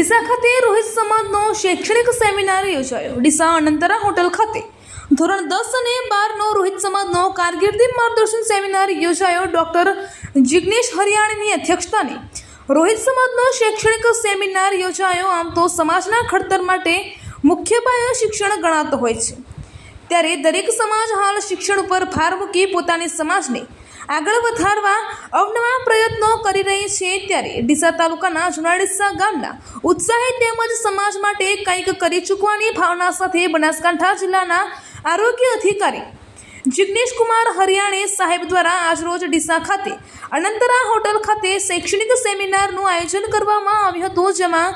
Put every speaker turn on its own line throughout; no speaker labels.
ડીસા ખાતે રોહિત સમાજનો શૈક્ષણિક સેમિનાર યોજાયો. ડીસા અનંતરા હોટલ ખાતે ધોરણ દસ અને બારનો રોહિત સમાજનો કારકિર્દી માર્ગદર્શન સેમિનાર યોજાયો ડૉક્ટર જિગ્નેશ હરિયાણીની અધ્યક્ષતાને. રોહિત સમાજનો શૈક્ષણિક સેમિનાર યોજાયો, આમ તો સમાજના ખડતર માટે મુખ્ય પાયો શિક્ષણ ગણાતો હોય છે. ત્યારે દરેક સમાજ હાલ શિક્ષણ ઉપર ભાર મૂકી પોતાની સમાજને આગળ વધારવા અવનવા પ્રયત્નો કરી રહી છે ત્યારે ડીસા તાલુકાના જુનાડીસા ગામના ઉત્સાહી તેમજ સમાજ માટે કંઈક કરી ચૂકવાની ભાવના સાથે બનાસકાંઠા જિલ્લાના આરોગ્ય અધિકારી જિગ્નેશ કુમાર હરિયાણે સાહેબ દ્વારા આજરોજ ડીસા ખાતે અનંતરા હોટલ ખાતે શૈક્ષણિક સેમિનારનું આયોજન કરવામાં આવ્યું હતું, જેમાં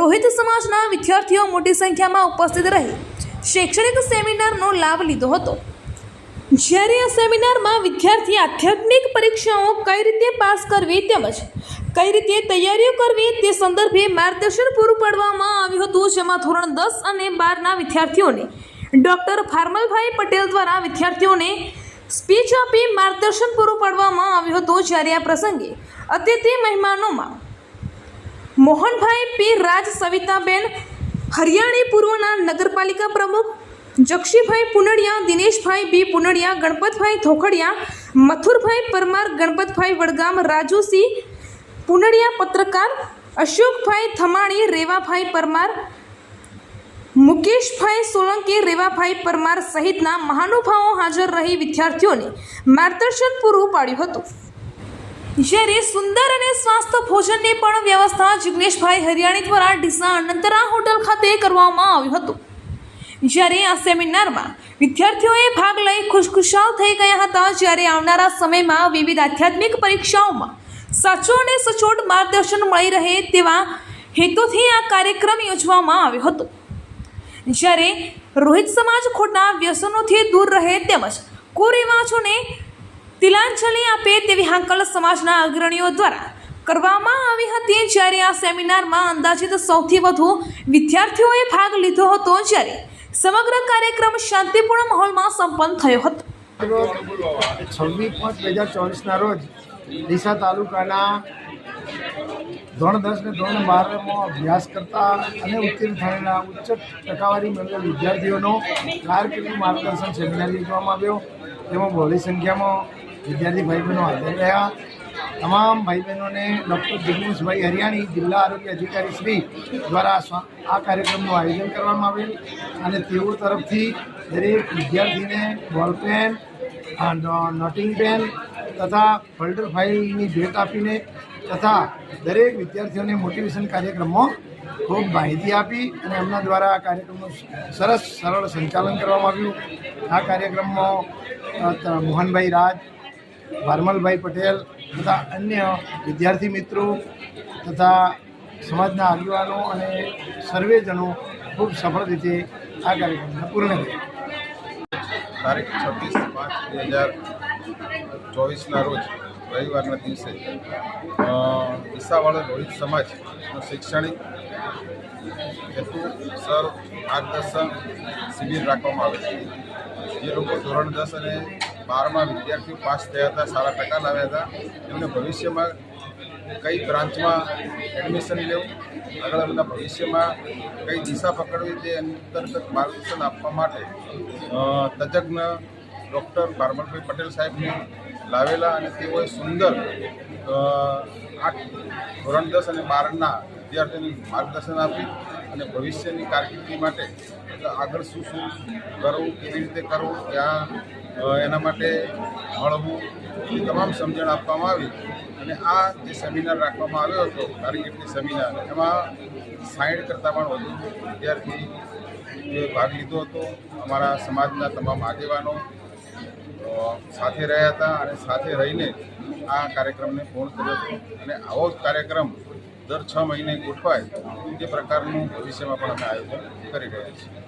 રોહિત સમાજના વિદ્યાર્થીઓ મોટી સંખ્યામાં ઉપસ્થિત રહી શૈક્ષણિક સેમિનારનો લાભ લીધો હતો. જ્યારે આ સેમિનારમાં વિદ્યાર્થી આધ્યાત્મિક પરીક્ષાઓ કઈ રીતે પાસ કરવી તેમજ કઈ રીતે તૈયારીઓ કરવી તે સંદર્ભે માર્ગદર્શન પૂરું પાડવામાં આવ્યું હતું, જેમાં ધોરણ દસ અને બારના વિદ્યાર્થીઓને ડૉક્ટર ફાર્મલભાઈ પટેલ દ્વારા વિદ્યાર્થીઓને સ્પીચ આપી માર્ગદર્શન પૂરું પાડવામાં આવ્યું હતું. જ્યારે આ પ્રસંગે અતિથિ મહેમાનોમાં મોહનભાઈ પી. રાજ, સવિતાબેન હરિયાણી પૂર્વના નગરપાલિકા પ્રમુખ જક્ષીભાઈ પુનડિયા, દિનેશભાઈ બી પુનડિયા, ગણપતભાઈ ધોખડિયા, મથુરભાઈ પરમાર, ગણપતભાઈ વડગામ, રાજુસિંહ પુનડિયા પત્રકાર, અશોકભાઈ થમાણી, રેવાભાઈ પરમાર, મુકેશભાઈ સોલંકી, રેવાભાઈ પરમાર સહિતના મહાનુભાવો હાજર રહી વિદ્યાર્થીઓને માર્ગદર્શન પૂરું પાડ્યું હતું. જ્યારે સુંદર અને સ્વાસ્થ્ય ભોજનની પણ વ્યવસ્થા જિગ્નેશભાઈ હરિયાણી દ્વારા ડીસા અનંતરા હોટલ ખાતે કરવામાં આવ્યું હતું. જ્યારે આ સેમિનારમાં વિદ્યાર્થીઓએ ભાગ લઈ ખુશખુશાલ થઈ ગયા હતા, જ્યારે આવનારા સમયમાં વિવિધ આધ્યાત્મિક પરીક્ષાઓમાં સાચો અને સચોટ માર્ગદર્શન મળી રહે તેવા હેતુથી આ કાર્યક્રમ યોજવામાં આવ્યો હતો. જ્યારે રોહિત સમાજ ખોટા વ્યસનોથી દૂર રહે તેમજ કુરિવાજોને તિલાંજલિ આપે તેવી હાંકલ સમાજના અગ્રણીઓ દ્વારા કરવામાં આવી હતી. જ્યારે આ સેમિનારમાં અંદાજિત સૌથી વધુ વિદ્યાર્થીઓએ ભાગ લીધો હતો, જ્યારે સમગ્ર કાર્યક્રમ શાંતિપૂર્ણ માહોલમાં સંપન્ન થયો હતો.
છવ્વીસ પાંચ બે હજાર ચોવીસના રોજ ડીસા તાલુકાના ધોરણ દસ ને ધોરણ બારમાં અભ્યાસ કરતા અને ઉત્તીર્ણ થયેલા ઉચ્ચ ટકાવારી મેળવેલ વિદ્યાર્થીઓનો કારકિર્દી માર્ગદર્શન સેમિનાર યોજવામાં આવ્યો. તેમાં બહોળી સંખ્યામાં વિદ્યાર્થી ભાઈ બહેનો હાજર રહ્યા. તમામ ભાઈ બહેનોને ડૉક્ટર જિગ્નેશભાઈ હરિયાણી, જિલ્લા આરોગ્ય અધિકારી શ્રી દ્વારા આ કાર્યક્રમનું આયોજન કરવામાં આવેલ અને તેઓ તરફથી દરેક વિદ્યાર્થીને બોલપેન નોટિંગ પેન તથા ફોલ્ડર ફાઇલની ભેટ આપીને તથા દરેક વિદ્યાર્થીઓને મોટિવેશન કાર્યક્રમમાં ખૂબ માહિતી આપી અને એમના દ્વારા આ કાર્યક્રમનું સરસ, સરળ સંચાલન કરવામાં આવ્યું. આ કાર્યક્રમમાં મોહનભાઈ રાજ, ભારમલભાઈ પટેલ તથા અન્ય વિદ્યાર્થી મિત્રો તથા સમાજના આગેવાનો અને સર્વેજનો ખૂબ સફળ રીતે આ કાર્યક્રમને પૂર્ણ કર્યો.
તારીખ છવ્વીસ પાંચ બે હજાર ચોવીસના રોજ રવિવારના દિવસે ઈસાવાળો રોહિત સમાજનો શૈક્ષણિક હેતુ સર માર્ગદર્શન શિબિર રાખવામાં આવે છે. જે લોકો ધોરણ દસ અને બારમાં વિદ્યાર્થીઓ પાસ થયા હતા, સારા ટકા લાવ્યા હતા. એમને ભવિષ્યમાં કઈ બ્રાન્ચમાં એડમિશન લેવું આગળ એમના ભવિષ્યમાં કઈ દિશા પકડવી તે અંતર્ગત માર્ગદર્શન આપવા માટે તજજ્ઞ ડૉક્ટર પારમલભાઈ પટેલ સાહેબને લાવેલા અને તેઓએ સુંદર આઠ ધોરણ દસ અને બારના વિદ્યાર્થીઓને માર્ગદર્શન આપી અને ભવિષ્યની કારકિર્દી માટે આગળ શું શું કરવું, કેવી રીતે કરવું, ત્યાં એના માટે મળવું એ તમામ સમજણ આપવામાં આવી અને આ જે સેમિનાર રાખવામાં આવ્યો હતો કારકિર્દી સેમિનાર, એમાં સાઈઠ કરતાં પણ વધુ વિદ્યાર્થી ભાગ લીધો હતો, અમારા સમાજના તમામ આગેવાનો સાથે રહ્યા હતા અને સાથે રહીને આ કાર્યક્રમને પૂર્ણ કર્યો હતો. અને આવો જ કાર્યક્રમ દર છ મહિને ગોઠવાય તે પ્રકારનું ભવિષ્યમાં પણ અમે આયોજન કરી રહ્યા છીએ.